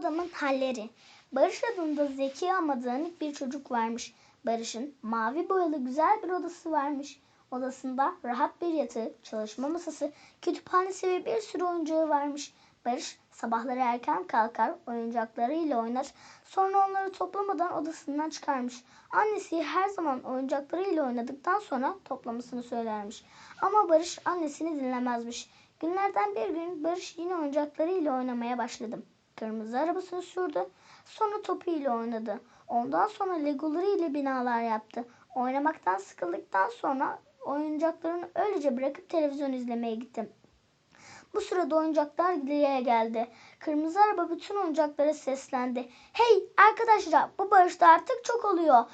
Odamın halleri. Barış adında zeki ama dağınık bir çocuk varmış. Barış'ın mavi boyalı güzel bir odası varmış. Odasında rahat bir yatağı, çalışma masası, kütüphanesi ve bir sürü oyuncağı varmış. Barış sabahları erken kalkar, oyuncaklarıyla oynar. Sonra onları toplamadan odasından çıkarmış. Annesi her zaman oyuncaklarıyla oynadıktan sonra toplamasını söylermiş. Ama Barış annesini dinlemezmiş. Günlerden bir gün Barış yine oyuncaklarıyla oynamaya başladı. Kırmızı arabasını sürdü. Sonra topuyla oynadı. Ondan sonra legoları ile binalar yaptı. Oynamaktan sıkıldıktan sonra oyuncaklarını öylece bırakıp televizyon izlemeye gitti. Bu sırada oyuncaklar geriye geldi. Kırmızı araba bütün oyuncaklara seslendi. Hey arkadaşlar bu barışta artık çok oluyor.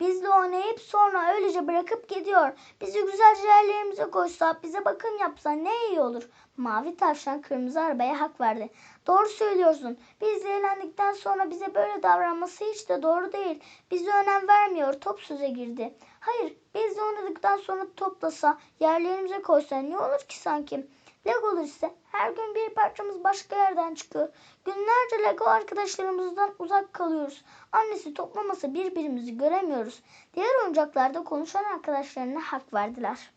Bizle oynayıp sonra öylece bırakıp gidiyor. Bizi güzelce yerlerimize koysa, bize bakım yapsa ne iyi olur. Mavi tavşan kırmızı arabaya hak verdi. Doğru söylüyorsun. Biz eğlendikten sonra bize böyle davranması hiç de doğru değil. Bize önem vermiyor. Top söze girdi. Hayır, biz de oynadıktan sonra toplasa, yerlerimize koysa ne olur ki sanki? Legolar ise her gün bir parçamız başka yerden çıkıyor. Günlerce Lego arkadaşlarımızdan uzak kalıyoruz. Annesi toplamasa birbirimizi göremiyoruz. Diğer oyuncaklarda konuşan arkadaşlarına hak verdiler.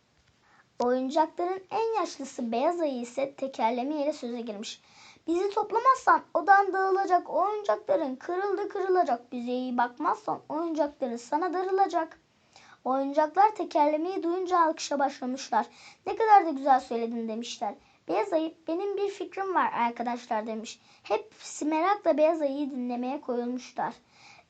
Oyuncakların en yaşlısı Beyaz Ayı ise tekerlemeyle söze girmiş. Bizi toplamazsan odan dağılacak, oyuncakların kırıldı kırılacak. Bize iyi bakmazsan oyuncakların sana darılacak. Oyuncaklar tekerlemeyi duyunca alkışa başlamışlar. Ne kadar da güzel söyledin demişler. Beyaz Ayı benim bir fikrim var arkadaşlar demiş. Hepsi merakla Beyaz Ayı'yı dinlemeye koyulmuşlar.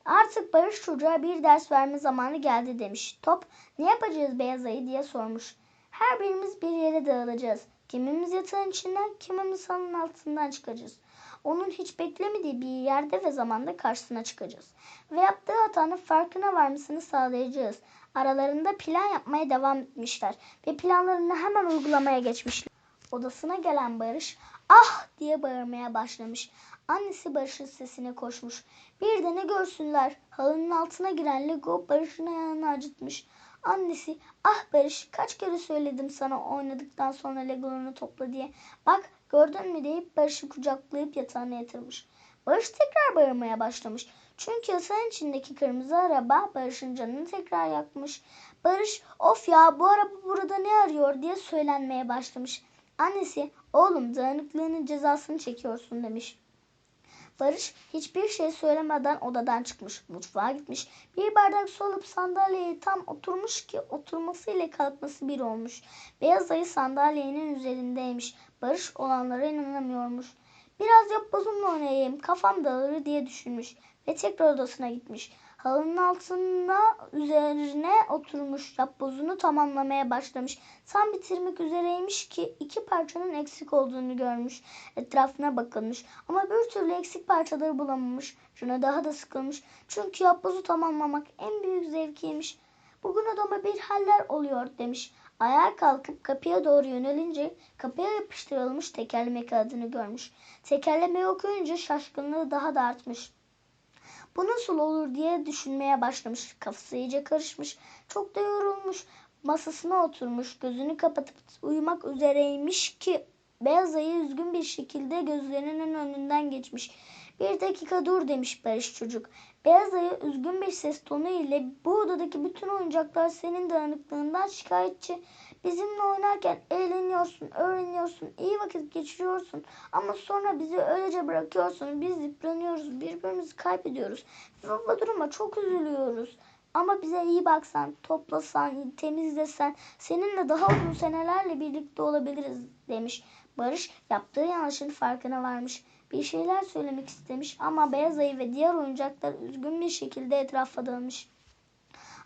Artık Barış çocuğa bir ders verme zamanı geldi demiş. Top ne yapacağız Beyaz Ayı diye sormuş. Her birimiz bir yere dağılacağız. Kimimiz yatağın içinden, kimimiz halının altından çıkacağız. Onun hiç beklemediği bir yerde ve zamanda karşısına çıkacağız. Ve yaptığı hatanın farkına varmasını sağlayacağız. Aralarında plan yapmaya devam etmişler ve planlarını hemen uygulamaya geçmişler. Odasına gelen Barış ah diye bağırmaya başlamış. Annesi Barış'ın sesine koşmuş. Bir de ne görsünler halının altına giren Lego Barış'ın ayağını acıtmış. Annesi ah Barış kaç kere söyledim sana oynadıktan sonra Legolarını topla diye. Bak gördün mü deyip Barış'ı kucaklayıp yatağına yatırmış. Barış tekrar bağırmaya başlamış. Çünkü yatağın içindeki kırmızı araba Barış'ın canını tekrar yakmış. Barış of ya bu araba burada ne arıyor diye söylenmeye başlamış. Annesi oğlum dağınıklığının cezasını çekiyorsun demiş. Barış hiçbir şey söylemeden odadan çıkmış. Mutfağa gitmiş. Bir bardak su alıp sandalyeye tam oturmuş ki oturması ile kalkması bir olmuş. Beyaz ayı sandalyenin üzerindeymiş. Barış olanlara inanamıyormuş. Biraz yapbozumla oynayayım kafam dağılır diye düşünmüş ve tekrar odasına gitmiş. Halının altına üzerine oturmuş yapbozunu tamamlamaya başlamış. Tam bitirmek üzereymiş ki iki parçanın eksik olduğunu görmüş. Etrafına bakılmış ama bir türlü eksik parçaları bulamamış. Şuna daha da sıkılmış. Çünkü yapbozu tamamlamak en büyük zevkiymiş. Bugün odama bir haller oluyor demiş. Ayağa kalkıp kapıya doğru yönelince kapıya yapıştırılmış tekerleme kağıdını görmüş. Tekerlemeyi okuyunca şaşkınlığı daha da artmış. Bu nasıl olur diye düşünmeye başlamış. Kafası iyice karışmış. Çok da yorulmuş. Masasına oturmuş. Gözünü kapatıp uyumak üzereymiş ki beyaz ayı üzgün bir şekilde gözlerinin önünden geçmiş. Bir dakika dur demiş Barış çocuk. Beyaz ayı üzgün bir ses tonu ile bu odadaki bütün oyuncaklar senin dağınıklığından şikayetçi. Bizimle oynarken eğleniyorsun, öğreniyorsun, iyi vakit geçiriyorsun. Ama sonra bizi öylece bırakıyorsun. Biz yıpranıyoruz, birbirimizi kaybediyoruz. Ve bu duruma çok üzülüyoruz. Ama bize iyi baksan, toplasan, temizlesen seninle daha uzun senelerle birlikte olabiliriz demiş. Barış yaptığı yanlışın farkına varmış. Bir şeyler söylemek istemiş ama beyaz ayı ve diğer oyuncaklar üzgün bir şekilde etrafa dağılmış.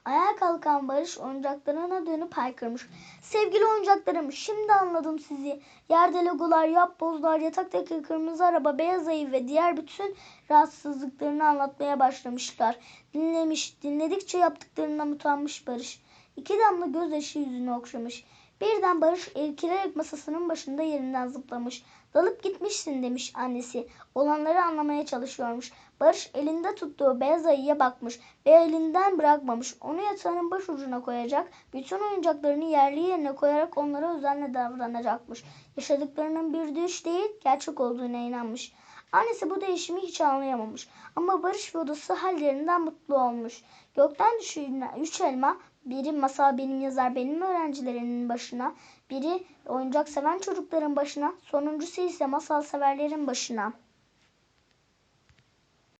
Ayağa kalkan Barış oyuncaklarına dönüp haykırmış. Sevgili oyuncaklarım şimdi anladım sizi. Yerde legolar, yapbozlar, yataktaki kırmızı araba, beyaz ayı ve diğer bütün rahatsızlıklarını anlatmaya başlamışlar. Dinlemiş, dinledikçe yaptıklarından utanmış Barış. İki damla gözyaşı yüzünü okşamış. Birden Barış irkilerek masasının başında yerinden zıplamış. Dalıp gitmişsin demiş annesi. Olanları anlamaya çalışıyormuş. Barış elinde tuttuğu beyaz ayıya bakmış ve elinden bırakmamış. Onu yatağının baş ucuna koyacak, bütün oyuncaklarını yerli yerine koyarak onlara özenle davranacakmış. Yaşadıklarının bir düş değil, gerçek olduğuna inanmış. Annesi bu değişimi hiç anlayamamış. Ama Barış ve odası hallerinden mutlu olmuş. Gökten düşen üç elma biri masal benim yazar benim öğrencilerinin başına, biri oyuncak seven çocukların başına, sonuncusu ise masal severlerin başına.